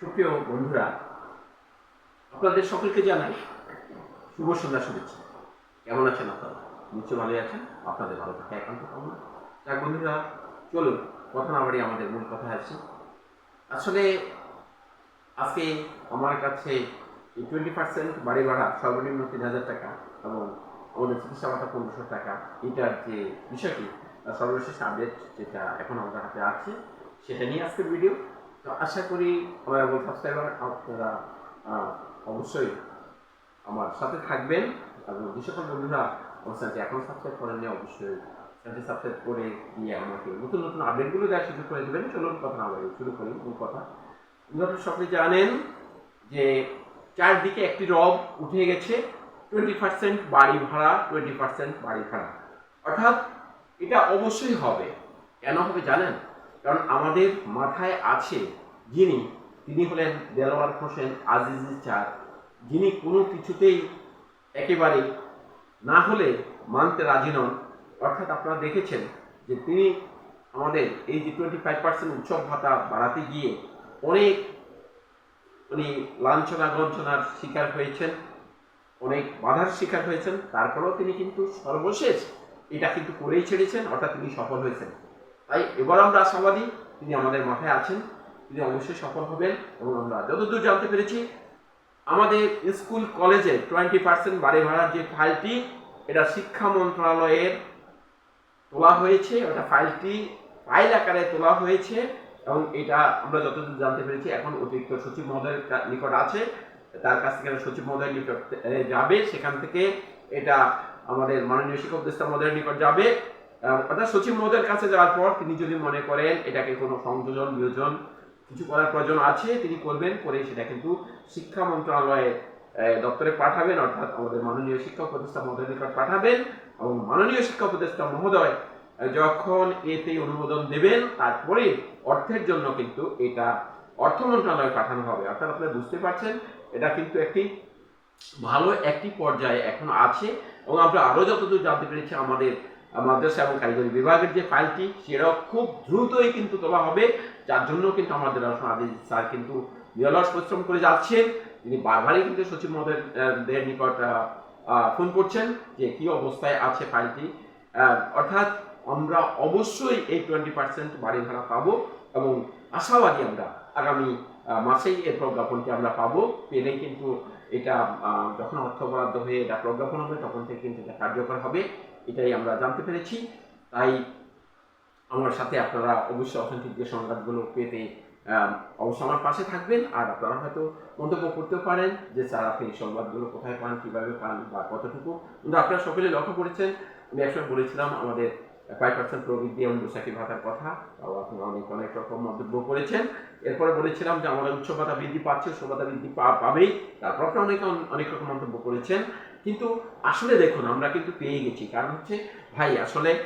সুপ্রিয় বন্ধুরা, আপনাদের সকলকে জানাই শুভ সন্ধ্যা শুভেচ্ছা। কেমন আছেন আপনারা? নিশ্চয় ভালো আছেন। আপনাদের ভালো থাকা একান্ত কামনা যাক বন্ধুরা, চলুন, কথা না বাড়ি আমাদের মূল কথা আছে আসলে, আজকে আমার কাছে টোয়েন্টি পার্সেন্ট বাড়ি ভাড়া সর্বনিম্ন তিন হাজার টাকা এবং আমাদের চিকিৎসা ভাতা পনেরোশো টাকা, এটার যে বিষয়টি সর্বশেষ আপডেট যেটা এখন আমাদের হাতে আছে, সেটা নিয়ে আজকের ভিডিও তো আশা করি আমার এবং সাবস্ক্রাইবার আপনারা অবশ্যই আমার সাথে থাকবেন। এবং সকল বন্ধুরা আমার চ্যানেলটি এখন সাবস্ক্রাইব করেননি, অবশ্যই সাবস্ক্রাইব করে দিয়ে আমাকে নতুন নতুন আপডেটগুলো দেওয়ার সুযোগ করে দেবেন। চলুন কথা না বলি শুরু করি মূল কথা। আপনারা সকলে জানেন যে চারদিকে একটি রব উঠে গেছে টোয়েন্টি পার্সেন্ট বাড়ি ভাড়া টোয়েন্টি পার্সেন্ট বাড়ি ভাড়া। অর্থাৎ এটা অবশ্যই হবে। কেন হবে জানেন? কারণ আমাদের মাথায় আছে যিনি, তিনি হলেন দেলোয়ার হোসেন আজিজি চার যিনি কোনো কিছুতেই একেবারে না হলে মানতে রাজি নন। অর্থাৎ আপনারা দেখেছেন যে তিনি আমাদের এই যে টোয়েন্টি ফাইভ পার্সেন্ট উৎসব ভাতা বাড়াতে গিয়ে অনেক উনি লাঞ্ছনা গঞ্চনার শিকার হয়েছেন, অনেক বাধার শিকার হয়েছেন। তারপরেও তিনি কিন্তু সর্বশেষ এটা কিন্তু করেই ছেড়েছেন, অর্থাৎ তিনি সফল হয়েছেন। তাই এবার আমরা আশাবাদী তিনি আমাদের মাথায় আছেন, তিনি অবশ্যই সফল হবেন এবং আমরা যতদূর জানতে পেরেছি, আমাদের স্কুল কলেজে টোয়েন্টি পার্সেন্ট বাড়ি ভাড়ার যে ফাইলটি এটা শিক্ষা মন্ত্রণালয়ের তোলা হয়েছে ওটা ফাইলটি ফাইল আকারে তোলা হয়েছে এবং এটা আমরা যতদূর জানতে পেরেছি, এখন অতিরিক্ত সচিব মহোদয়ের নিকট আছে। তার কাছ থেকে সচিব মহোদয়ের নিকট যাবে, সেখান থেকে এটা আমাদের মাননীয় শিক্ষক উপদেষ্টা মহোদয়ের নিকট যাবে। অর্থাৎ সচিব মহোদয়ের কাছে যাওয়ার পর তিনি যদি মনে করেন এটাকে কোনো সংযোজন, বিয়োজন কিছু করার প্রয়োজন আছে, তিনি করবেন করে সেটা কিন্তু শিক্ষা মন্ত্রণালয়ে দপ্তরে পাঠাবেন, অর্থাৎ আমাদের মাননীয় শিক্ষা উপদেষ্টা মহোদয়ের নিকট পাঠাবেন এবং মাননীয় শিক্ষা উপদেষ্টা মহোদয় যখন এতে অনুমোদন দেবেন, তারপরে অর্থের জন্য কিন্তু এটা অর্থ মন্ত্রণালয়ে পাঠানো হবে। অর্থাৎ আপনারা বুঝতে পারছেন, এটা কিন্তু একটি ভালো একটি পর্যায়ে এখন আছে এবং আমরা আরও যতদূর জানতে পেরেছি আমাদের মাদ্রাসা এবং কারিগরি বিভাগের যে ফাইলটি সেটাও খুব দ্রুতই কিন্তু তোলা হবে। যার জন্য কিন্তু আমাদের আদিজ স্যার কিন্তু নিরলস পরিশ্রম করে যাচ্ছেন। তিনি বারবারই কিন্তু সচিব মহোদয় আহ, নিকট ফোন করছেন যে কি অবস্থায় আছে ফাইলটি। অর্থাৎ আমরা অবশ্যই এই টোয়েন্টি পার্সেন্ট বাড়ি ভাড়া পাবো এবং আশাবাদী আমরা আগামী মাসেই এর প্রজ্ঞাপনটি আমরা পাবো। পেলেই কিন্তু এটা যখন অর্থ বরাদ্দ হয়ে এটা প্রজ্ঞাপন হবে, তখন থেকে কিন্তু এটা কার্যকর হবে। এটাই আমরা জানতে পেরেছি। তাই আমার সাথে আপনারা অবশ্যই অথেন্টিক যে সংবাদগুলো পেতে অবশ্যই আমার পাশে থাকবেন। আর আপনারা হয়তো মন্তব্য করতেও পারেন যে, স্যার, আপনি এই সংবাদগুলো কোথায় পান, কীভাবে পান বা কতটুকু। কিন্তু আপনারা সকলে লক্ষ্য করেছেন, আমি একসময় বলেছিলাম, আমাদের ফাইভ পার্সেন্ট প্রবৃদ্ধি এবং বৈশাখী ভাতার কথা। তাও আপনারা অনেক অনেক রকম মন্তব্য করেছেন। এরপরে বলেছিলাম যে আমাদের উচ্চ ভাতা বৃদ্ধি পাচ্ছে, উচ্চ ভাতা বৃদ্ধি পাবেই। তারপর আপনারা অনেকে অন- অনেক রকম মন্তব্য করেছেন। কিন্তু আসলে দেখুন, আমরা কিন্তু পেয়ে গেছি। কারণ হচ্ছে, ভাই, আসলে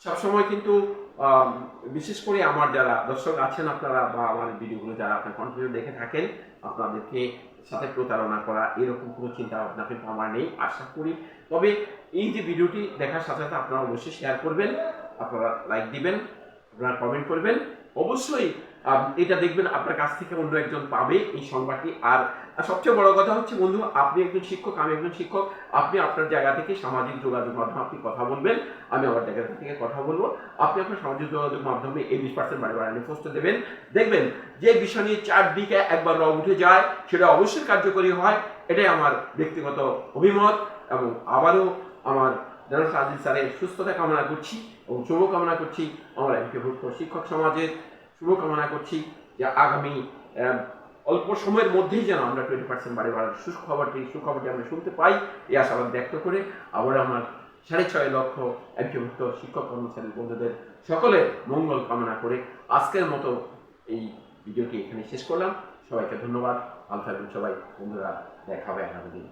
সবসময় কিন্তু বিশেষ করে আমার যারা দর্শক আছেন আপনারা বা আমার ভিডিওগুলো যারা আপনার কন্টিনিউ দেখে থাকেন, আপনাদেরকে সাথে প্রতারণা করা, এরকম কোনো চিন্তা ভাবনা কিন্তু আমার নেই, আশা করি। তবে এই যে ভিডিওটি দেখার সাথে সাথে আপনারা অবশ্যই শেয়ার করবেন, আপনারা লাইক দিবেন, আপনারা কমেন্ট করবেন। অবশ্যই এটা দেখবেন আপনার কাছ থেকে অন্য একজন পাবে এই সংবাদটি। আর সবচেয়ে বড় কথা হচ্ছে, বন্ধু, আপনি একজন শিক্ষক, আমি একজন শিক্ষক, আপনি আপনার জায়গা থেকে সামাজিক যোগাযোগ মাধ্যমে আপনি কথা বলবেন, আমি আমার জায়গা থেকে কথা বলব। আপনি আপনার সামাজিক যোগাযোগ মাধ্যমে এই বিশ পার্সেন্ট বাড়ি বাড়ানি পোস্ট দেবেন। দেখবেন যে বিষয় নিয়ে চারদিকে একবার রং উঠে যায়, সেটা অবশ্যই কার্যকরী হয়, এটাই আমার ব্যক্তিগত অভিমত এবং আবারও আমার জানাস আজিজ স্যারের সুস্থতা কামনা করছি এবং শুভকামনা করছি আমার এমপিভুক্ত শিক্ষক সমাজের শুভকামনা করছি যে আগামী অল্প সময়ের মধ্যেই যেন আমরা টোয়েন্টি পার্সেন্ট বাড়ি বাড়ার সুখবরটি সুখবরটি আমরা শুনতে পাই, এই আশাবাদ ব্যক্ত করে আবার আমার সাড়ে ছয় লক্ষ এমপিভুক্ত শিক্ষক কর্মচারী বন্ধুদের সকলের মঙ্গল কামনা করে আজকের মতো এই ভিডিওটি এখানে শেষ করলাম। সবাইকে ধন্যবাদ। ভালো থাকবেন সবাই। বন্ধুরা, দেখা হবে আগামী দিন।